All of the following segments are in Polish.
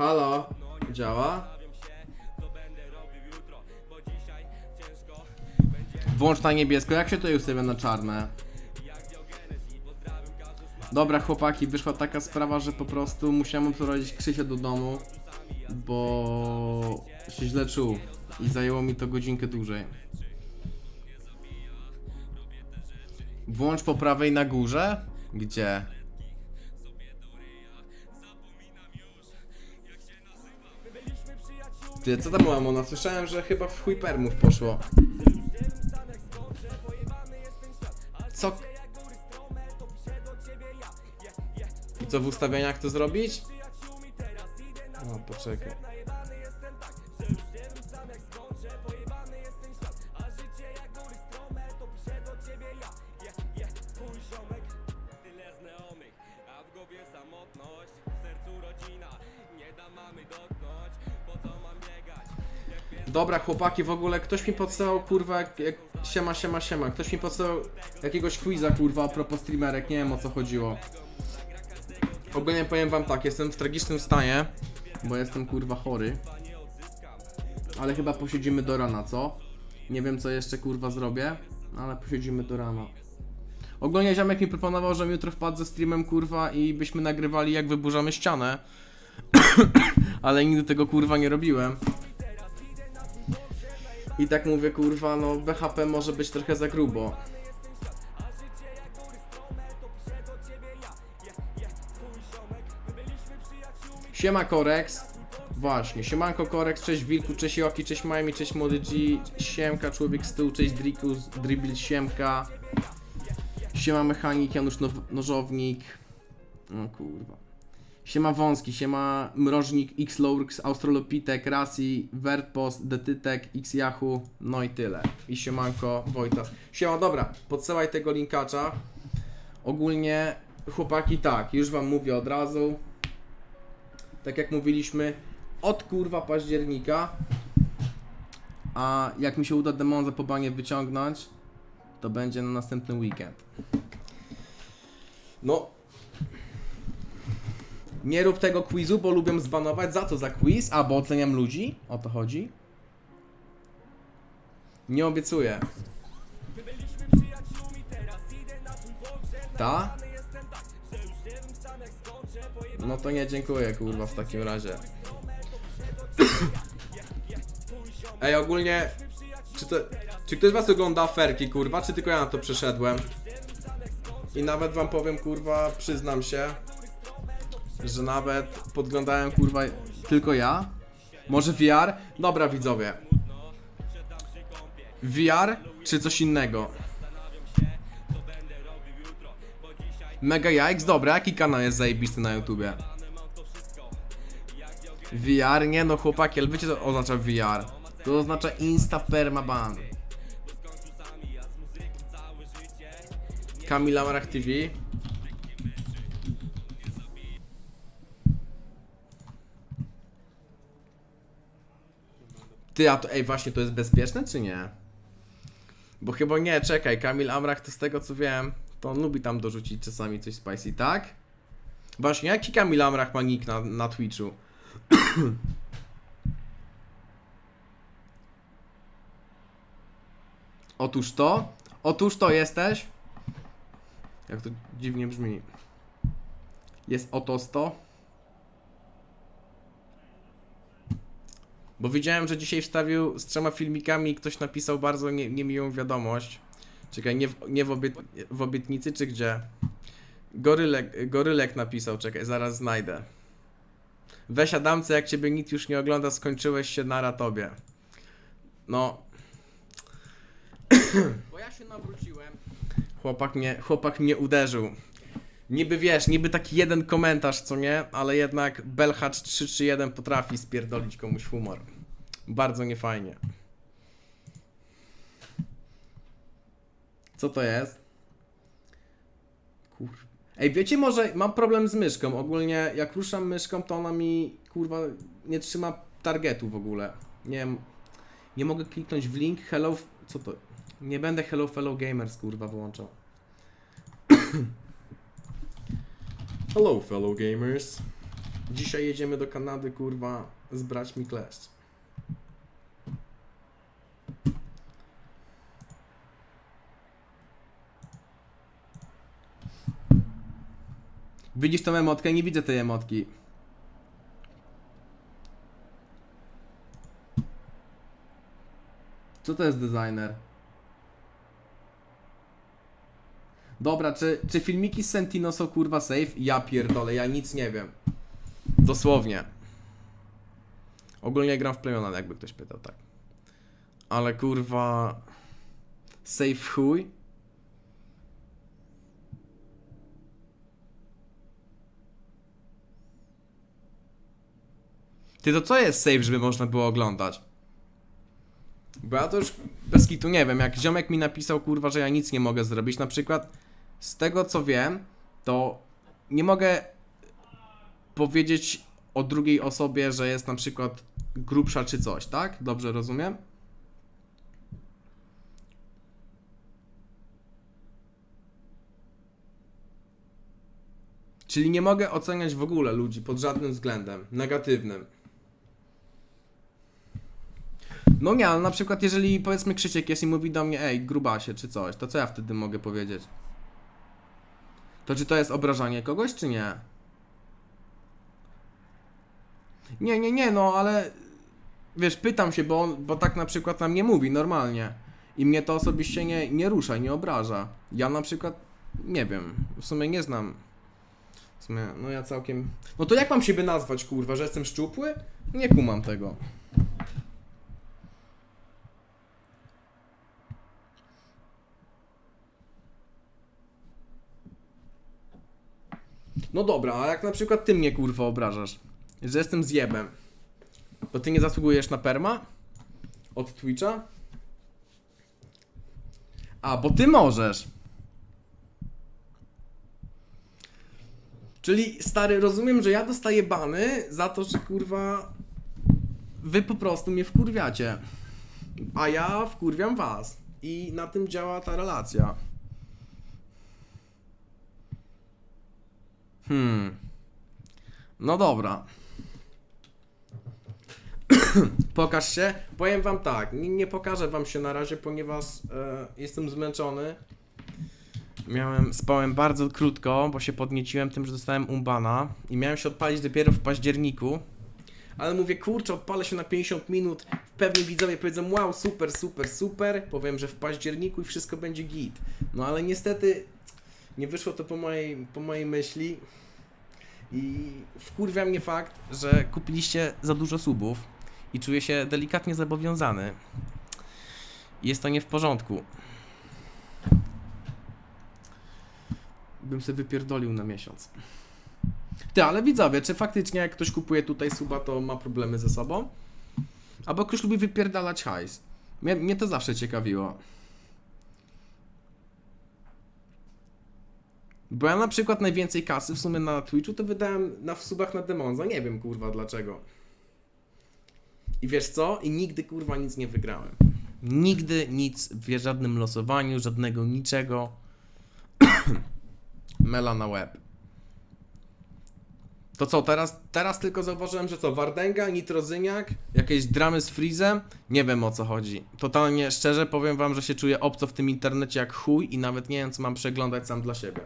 Halo? Działa? Włącz na niebiesko, jak się tutaj ustawia na czarne? Dobra chłopaki, wyszła taka sprawa, że po prostu musiałem prowadzić Krzysia do domu, bo się źle czuł i zajęło mi to godzinkę dłużej. Włącz po prawej na górze? Gdzie? Ty, co tam była Mona? Słyszałem, że chyba w chuj permów poszło. Co? I co w ustawieniach to zrobić? O, poczekaj. Dobra, chłopaki, w ogóle ktoś mi podstawał, kurwa, jak, jak, siema, siema, siema, ktoś mi podstawał jakiegoś quiza, kurwa, a propos streamerek, nie wiem o co chodziło. Ogólnie powiem wam tak, jestem w tragicznym stanie, bo jestem, kurwa, chory. Ale chyba posiedzimy do rana, co? Nie wiem, co jeszcze, kurwa, zrobię, ale posiedzimy do rana. Ogólnie ziomek mi proponował, że jutro wpadł ze streamem, kurwa, i byśmy nagrywali, jak wyburzamy ścianę. ale nigdy tego, kurwa, nie robiłem. I tak mówię, kurwa, no BHP może być trochę za grubo. Siema. Właśnie, siemanko Korex, cześć Wilku, cześć Joki, cześć Majmi, cześć Młody G, siemka Człowiek z tyłu, cześć Drikus, Dribble, siemka. Siema Mechanik, Janusz Now- Nożownik. O kurwa. Siema Wąski, siema Mrożnik, X-Lurks, Australopitek, Rasi, Wertpost, Detytek, X-Yahoo, no i tyle. I siemanko Wojtas. Siema, dobra, podsyłaj tego linkacza. Ogólnie, chłopaki, tak, już wam mówię od razu. Tak jak mówiliśmy, od kurwa października. A jak mi się uda demonza po banie wyciągnąć, to będzie na następny weekend. No, nie rób tego quizu, bo lubię zbanować. Za co za quiz? A, bo oceniam ludzi? O to chodzi? Nie obiecuję. Ta? No to nie dziękuję, kurwa, w takim razie. Ej, ogólnie... Czy to... Czy ktoś was ogląda aferki, kurwa, czy tylko ja na to przeszedłem? I nawet wam powiem, kurwa, przyznam się, że nawet podglądałem kurwa tylko ja. Może VR? Dobra widzowie. VR czy coś innego? Mega Yikes, dobra, jaki kanał jest zajebisty na YouTubie? VR? Nie no chłopaki, ale wiecie co oznacza VR? To oznacza Insta Permaban. Kamila Marach TV. Ty, a to, ej, właśnie, to jest bezpieczne, czy nie? Bo chyba nie, czekaj, Kamil Amrach to z tego co wiem, to on lubi tam dorzucić czasami coś spicy, tak? Właśnie, jaki Kamil Amrach ma nick na, na Twitchu? Otóż to, otóż to jesteś. Jak to dziwnie brzmi. Jest otos to. Bo widziałem, że dzisiaj wstawił z trzema filmikami i ktoś napisał bardzo nie, niemiłą wiadomość. Czekaj, nie, w, nie w, obiet, w obietnicy, czy gdzie? Gorylek, gorylek napisał, czekaj, zaraz znajdę. Weź Adamce, jak ciebie nikt już nie ogląda, skończyłeś się na tobie. No. Bo ja się nawróciłem. Chłopak mnie, chłopak mnie uderzył. Niby wiesz, niby taki jeden komentarz, co nie, ale jednak Belhacz 331 potrafi spierdolić komuś humor. Bardzo niefajnie. Co to jest? Kur... Ej, wiecie może, mam problem z myszką. Ogólnie jak ruszam myszką, to ona mi, kurwa, nie trzyma targetu w ogóle. Nie wiem, nie mogę kliknąć w link hello, co to? Nie będę hello fellow gamers, kurwa, włączał. Hello, fellow gamers. Dzisiaj jedziemy do Kanady, kurwa, z braćmi kleszcz. Widzisz tą emotkę? Nie widzę tej emotki. Co to jest designer? Dobra, czy, czy filmiki z Sentino są kurwa safe? Ja pierdolę, ja nic nie wiem. Dosłownie. Ogólnie gram w Playona, jakby ktoś pytał, tak. Ale kurwa... Safe chuj? Ty, to co jest safe, żeby można było oglądać? Bo ja to już bez kitu nie wiem, jak ziomek mi napisał, kurwa, że ja nic nie mogę zrobić, na przykład z tego co wiem, to nie mogę powiedzieć o drugiej osobie, że jest na przykład grubsza czy coś, tak? Dobrze rozumiem? Czyli nie mogę oceniać w ogóle ludzi pod żadnym względem negatywnym. No nie, ale na przykład jeżeli powiedzmy Krzysiek jest i mówi do mnie, ej, grubasie czy coś, to co ja wtedy mogę powiedzieć? To czy to jest obrażanie kogoś, czy nie? Nie, nie, nie, no ale wiesz, pytam się, bo, on, bo tak na przykład na mnie mówi normalnie i mnie to osobiście nie, nie rusza, nie obraża. Ja na przykład nie wiem, w sumie nie znam. W sumie, no ja całkiem. No to jak mam siebie nazwać, kurwa, że jestem szczupły? Nie kumam tego. No dobra, a jak na przykład ty mnie kurwa obrażasz, że jestem zjebem, to ty nie zasługujesz na perma? Od Twitcha? A, bo ty możesz. Czyli stary, rozumiem, że ja dostaję bany za to, że kurwa wy po prostu mnie wkurwiacie. A ja wkurwiam was. I na tym działa ta relacja. Hmm. No dobra. Pokaż się. Powiem wam tak, nie, nie pokażę wam się na razie, ponieważ e, jestem zmęczony. Miałem, spałem bardzo krótko, bo się podnieciłem tym, że dostałem umbana i miałem się odpalić dopiero w październiku. Ale mówię, kurczę, odpalę się na 50 minut. Pewnie widzowie powiedzą, wow, super, super, super. Powiem, że w październiku i wszystko będzie git. No ale niestety nie wyszło to po mojej, po mojej myśli. I wkurwia mnie fakt, że kupiliście za dużo subów i czuję się delikatnie zobowiązany. Jest to nie w porządku. Bym sobie wypierdolił na miesiąc. Ty, ale widzowie, czy faktycznie jak ktoś kupuje tutaj suba, to ma problemy ze sobą? Albo ktoś lubi wypierdalać hajs? Mnie, mnie to zawsze ciekawiło. Bo ja na przykład najwięcej kasy w sumie na Twitchu to wydałem na w subach na Demonza. Nie wiem kurwa dlaczego. I wiesz co? I nigdy kurwa nic nie wygrałem. Nigdy nic w żadnym losowaniu, żadnego niczego. Mela na web. To co, teraz, teraz tylko zauważyłem, że co, Wardenga, Nitrozyniak, jakieś dramy z Freezem? Nie wiem o co chodzi. Totalnie szczerze powiem wam, że się czuję obco w tym internecie jak chuj i nawet nie wiem co mam przeglądać sam dla siebie.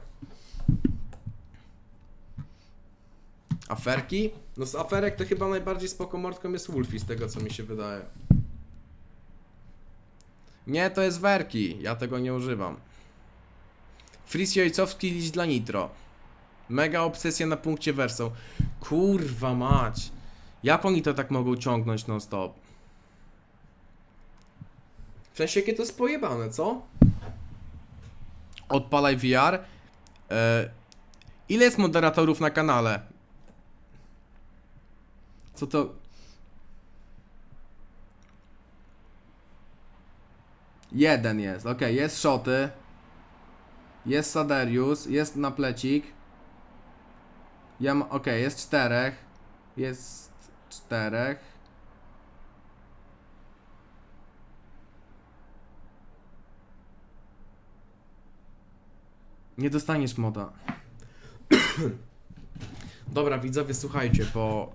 Aferki? No z aferek to chyba najbardziej spoko mordką jest Wolfie z tego co mi się wydaje. Nie, to jest werki, ja tego nie używam. Fris Jojcowski liść dla Nitro. Mega obsesja na punkcie wersą. Kurwa mać. Jak oni to tak mogą ciągnąć non stop? W sensie jakie to jest pojebane, co? Odpalaj VR. E, ile jest moderatorów na kanale? Co to... Jeden jest, okej, jest Szoty. Jest Saderius, jest Naplecik. Ja ma, okej, jest czterech. Jest czterech. Nie dostaniesz moda. Dobra, widzowie, słuchajcie, bo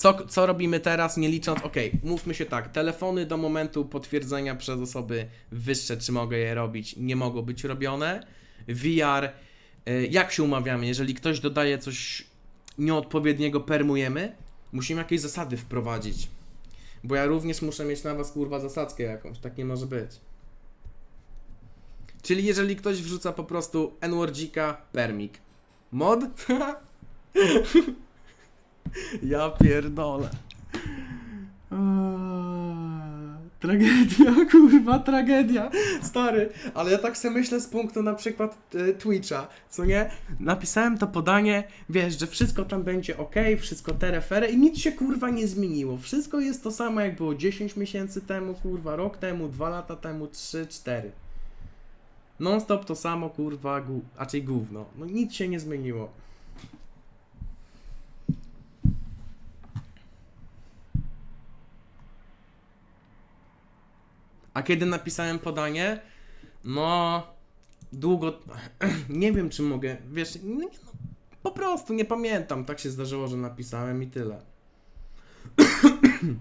co, co robimy teraz, nie licząc, okej, mówmy się tak, telefony do momentu potwierdzenia przez osoby wyższe, czy mogę je robić, nie mogą być robione. VR, y, jak się umawiamy, jeżeli ktoś dodaje coś nieodpowiedniego, permujemy, musimy jakieś zasady wprowadzić. Bo ja również muszę mieć na was, kurwa, zasadzkę jakąś, tak nie może być. Czyli jeżeli ktoś wrzuca po prostu N-wordzika, permik. Mod? Ja pierdolę. Tragedia, kurwa, tragedia. Stary, ale ja tak sobie myślę z punktu na przykład e, Twitcha, co nie? Napisałem to podanie, wiesz, że wszystko tam będzie ok, wszystko tereferę i nic się kurwa nie zmieniło. Wszystko jest to samo jak było 10 miesięcy temu, kurwa, rok temu, 2 lata temu, 3, 4. Non stop to samo, kurwa, gu- raczej gówno. No nic się nie zmieniło. A kiedy napisałem podanie, no długo. Nie wiem, czy mogę. Wiesz, no, po prostu nie pamiętam. Tak się zdarzyło, że napisałem i tyle.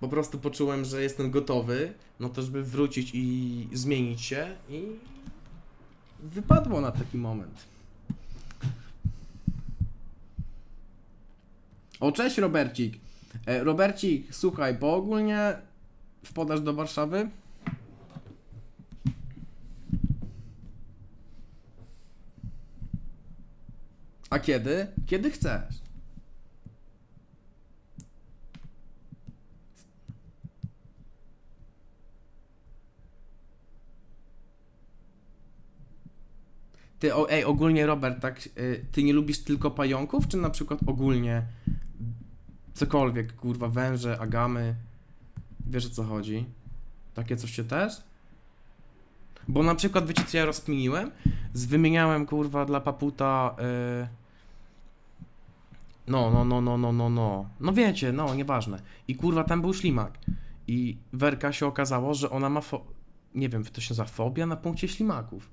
Po prostu poczułem, że jestem gotowy, no to żeby wrócić i zmienić się i wypadło na taki moment. O, cześć Robercik. E, Robercik, słuchaj, bo ogólnie wpadasz do Warszawy? A kiedy? Kiedy chcesz. Ty, o, ej, ogólnie Robert, tak, y, ty nie lubisz tylko pająków, czy na przykład ogólnie cokolwiek, kurwa, węże, agamy? Wiesz o co chodzi? Takie coś się też? Bo na przykład, wiecie co ja rozkminiłem? Wymieniałem kurwa dla paputa. Y, no, no, no, no, no, no, no. No wiecie, no, nieważne. I kurwa, tam był ślimak. I Werka się okazało, że ona ma. Fo... Nie wiem, to się nazywa fobia na punkcie ślimaków.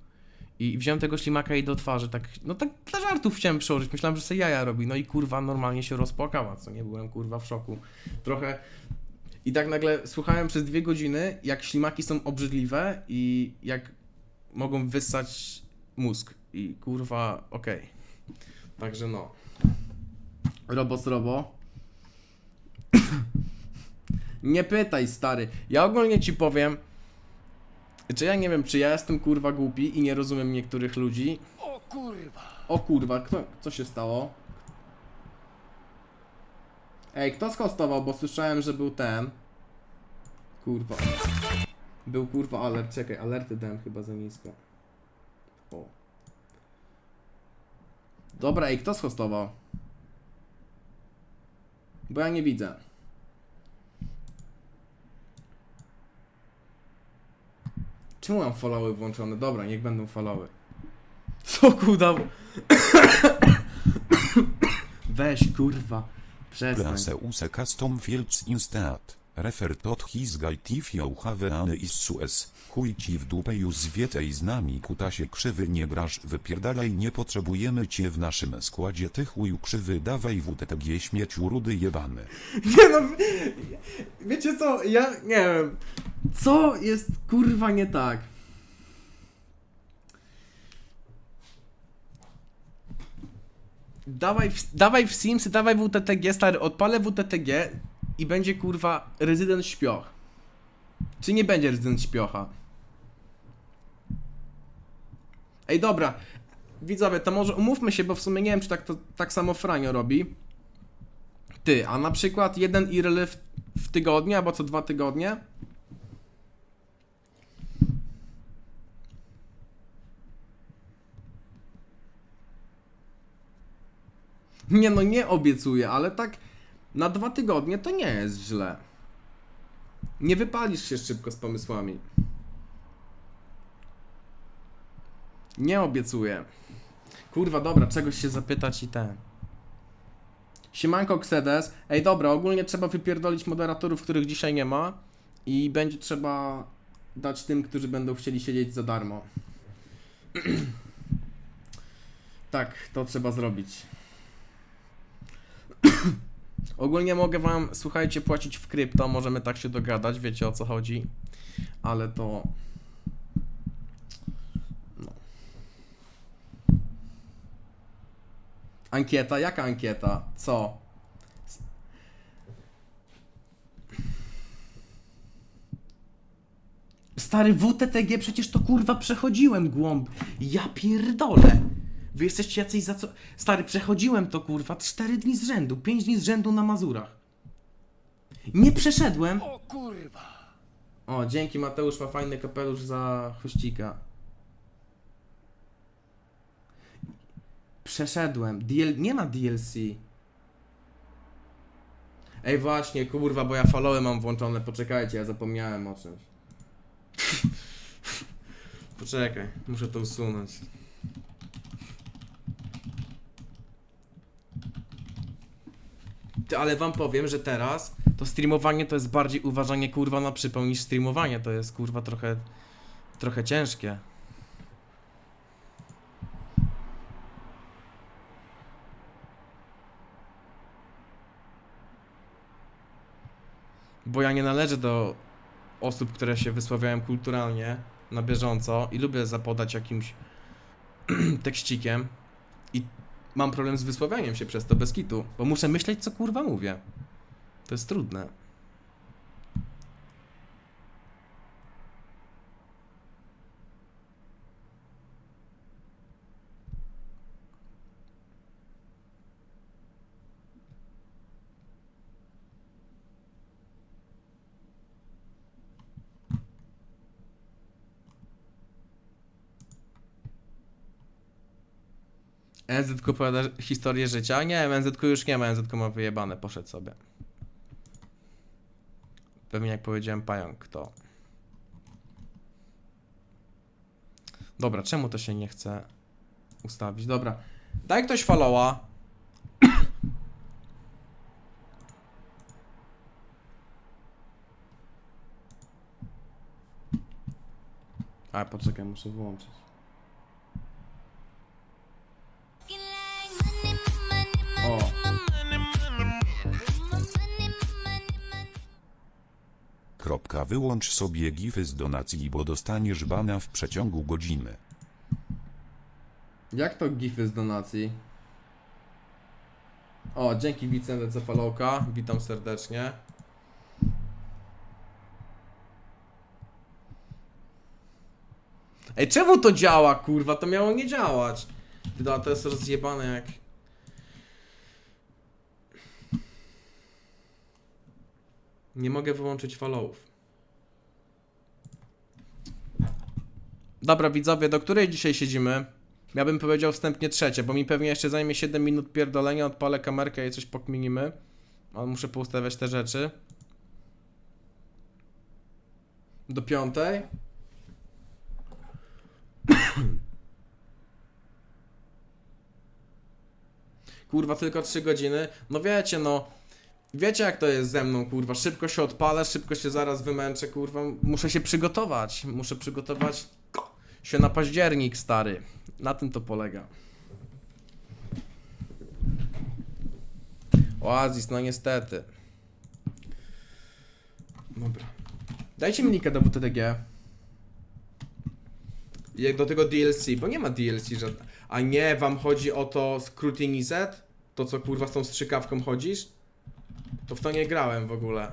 I wziąłem tego ślimaka jej do twarzy, tak, no tak dla żartów chciałem przełożyć, myślałem, że sobie jaja robi, no i kurwa normalnie się rozpłakała, co nie, byłem kurwa w szoku. Trochę, i tak nagle słuchałem przez dwie godziny, jak ślimaki są obrzydliwe i jak mogą wyssać mózg. I kurwa, okej. Także no. Robos robo. nie pytaj, stary. Ja ogólnie ci powiem, czy ja nie wiem, czy ja jestem kurwa głupi i nie rozumiem niektórych ludzi. O kurwa! O kurwa, kto, co się stało? Ej, kto skostował, bo słyszałem, że był ten. Kurwa. Był kurwa alert, czekaj, alerty dałem chyba za nisko. O. Dobra, ej, kto schostował? Bo ja nie widzę. Czemu mam followy włączone? Dobra, niech będą followy. Co kuda? Weź kurwa. Przestań. Planse use custom fields instat. Refer tot his if you have an issues. Chuj ci w dupę już z nami kutasie krzywy nie grasz wypierdalaj nie potrzebujemy cię w naszym składzie ty chuj krzywy dawaj WTTG śmieciu rudy jebany. Nie no, wiecie co, ja nie wiem. Co jest kurwa nie tak? Dawaj w, dawaj w Simsy, dawaj WTTG, stary, odpalę WTTG i będzie kurwa rezydent śpioch. Czy nie będzie rezydent śpiocha? Ej, dobra. Widzowie, to może umówmy się, bo w sumie nie wiem, czy tak, to, tak samo Franio robi. Ty, a na przykład jeden IRL w, w tygodniu albo co dwa tygodnie? Nie no, nie obiecuję, ale tak na dwa tygodnie to nie jest źle. Nie wypalisz się szybko z pomysłami. Nie obiecuję. Kurwa, dobra, czegoś się zapytać i ten. Siemanko Ksedes. Ej, dobra, ogólnie trzeba wypierdolić moderatorów, których dzisiaj nie ma. I będzie trzeba dać tym, którzy będą chcieli siedzieć za darmo. Tak, to trzeba zrobić. Ogólnie mogę wam, słuchajcie, płacić w krypto, możemy tak się dogadać, wiecie o co chodzi. Ale to... No. Ankieta? Jaka ankieta? Co? Stary WTTG, przecież to kurwa przechodziłem głąb. Ja pierdolę. Wy jesteście jacyś za co. Stary, przechodziłem to kurwa 4 dni z rzędu, 5 dni z rzędu na Mazurach. Nie przeszedłem. O kurwa! O, dzięki Mateusz ma fajny kapelusz za chuścika. Przeszedłem. DL... Nie ma DLC. Ej, właśnie, kurwa, bo ja followy mam włączone. Poczekajcie, ja zapomniałem o czymś. Poczekaj, muszę to usunąć. Ale wam powiem, że teraz to streamowanie to jest bardziej uważanie kurwa na przypał niż streamowanie. To jest kurwa trochę, trochę ciężkie. Bo ja nie należę do osób, które się wysławiają kulturalnie, na bieżąco i lubię zapodać jakimś tekścikiem i mam problem z wysławianiem się przez to bez kitu, bo muszę myśleć, co kurwa mówię. To jest trudne. NZK opowiada historię życia? Nie, NZK już nie ma, NZK ma wyjebane, poszedł sobie. Pewnie jak powiedziałem pająk, to... Dobra, czemu to się nie chce ustawić? Dobra, daj ktoś followa. A, poczekaj, muszę wyłączyć. Wyłącz sobie gify z donacji, bo dostaniesz bana w przeciągu godziny. Jak to gify z donacji? O, dzięki Wicente za followka. Witam serdecznie. Ej, czemu to działa, kurwa? To miało nie działać. Ty, a to jest rozjebane jak... Nie mogę wyłączyć followów. Dobra, widzowie, do której dzisiaj siedzimy? Ja bym powiedział wstępnie trzecie, bo mi pewnie jeszcze zajmie 7 minut pierdolenia, odpalę kamerkę i coś pokminimy. Ale muszę poustawiać te rzeczy. Do piątej. Kurwa, tylko 3 godziny. No wiecie, no. Wiecie jak to jest ze mną, kurwa. Szybko się odpalę, szybko się zaraz wymęczę, kurwa. Muszę się przygotować. Muszę przygotować się na październik, stary. Na tym to polega. Oazis, no niestety. Dobra. Dajcie mi linkę do WTTG. Jak do tego DLC, bo nie ma DLC żadnego. A nie, wam chodzi o to Scrutiny Z? To co kurwa z tą strzykawką chodzisz? To w to nie grałem w ogóle.